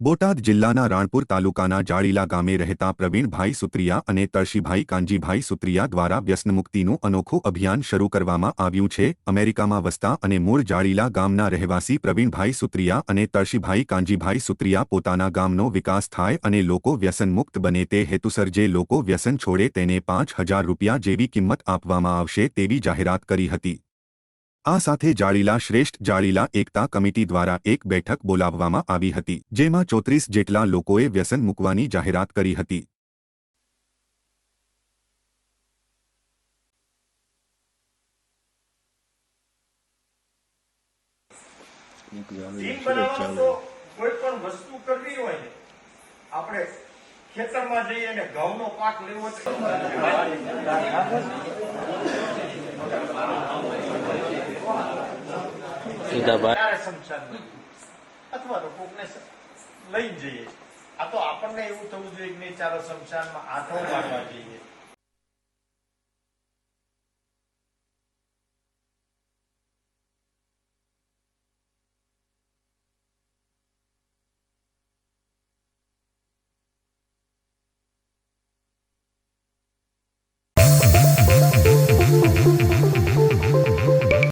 બોટાદ જિલ્લાના રાણપુર તાલુકાના જાળીલા ગામે રહેતા પ્રવીણભાઈ સુત્રિયા અને તળશીભાઈ કાંજીભાઈ સુત્રિયા દ્વારા વ્યસનમુક્તિનું અનોખું અભિયાન શરૂ કરવામાં આવ્યું છે. અમેરિકામાં વસતા અને મૂળ જાળીલા ગામના રહેવાસી પ્રવીણભાઈ સુત્રિયા અને તળશીભાઈ કાંજીભાઈ સુત્રિયા પોતાના ગામનો વિકાસ થાય અને લોકો વ્યસનમુક્ત બને તે હેતુસર જે લોકો વ્યસન છોડે તેને પાંચ હજાર રૂપિયા જેવી કિંમત આપવામાં આવશે તેવી જાહેરાત કરી હતી. આ સાથે જાળીલા શ્રેષ્ઠ જાળીલા એકતા કમિટી દ્વારા એક બેઠક બોલાવવામાં આવી હતી, જેમાં ચોત્રીસ જેટલા લોકોએ વ્યસન મૂકવાની જાહેરાત કરી હતી. આપણે ખેતરમાં જઈએ ઘઉંનો પાક લેવો તો સીતાભાઈ અથવા તો કોકને લઈ જઈએ. આ તો આપણને એવું થવું જોઈએ કે નહીં, ચાલો શમશાનમાં આંટો મારવા જઈએ.